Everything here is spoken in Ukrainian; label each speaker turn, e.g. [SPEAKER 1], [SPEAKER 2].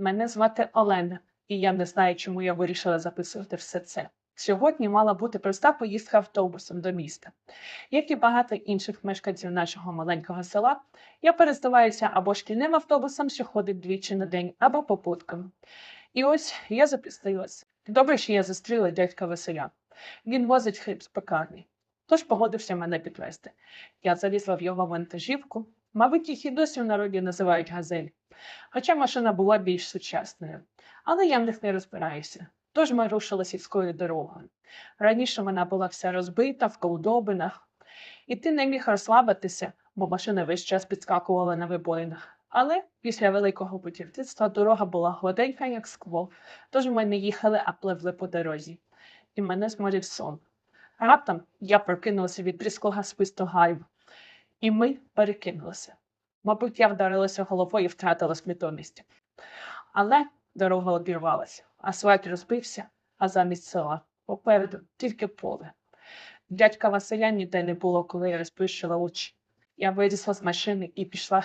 [SPEAKER 1] Мене звати Олена, і я не знаю, чому я вирішила записувати все це. Сьогодні мала бути проста поїздка автобусом до міста. Як і багато інших мешканців нашого маленького села, я пересуваюся або шкільним автобусом, що ходить двічі на день, або попутками. І ось я запізнилась. Добре, що я зустріла дядька Василя. Він возить хліб з пекарні. Тож погодився мене підвезти. Я залізла в його вантажівку. Мабуть, їх і досі в народі називають газель. Хоча машина була більш сучасною. Але я в них не розбираюся. Тож ми рушили сільською дорогою. Раніше вона була вся розбита в колдобинах, і ти не міг розслабитися, бо машина весь час підскакувала на вибоїнах. Але після великого будівництва дорога була гладенька, як скло, тож ми не їхали, а пливли по дорозі. І мене зморив сон. Раптом я прокинулася від різкого свисту гайв, і ми перекинулися. Мабуть, я вдарилася головою і втратила свідомість. Але дорога обірвалася, асфальт розбився, а замість села попереду тільки поле. Дядька Василя ніде не було, коли я розплющила очі. Я вирісла з машини і пішла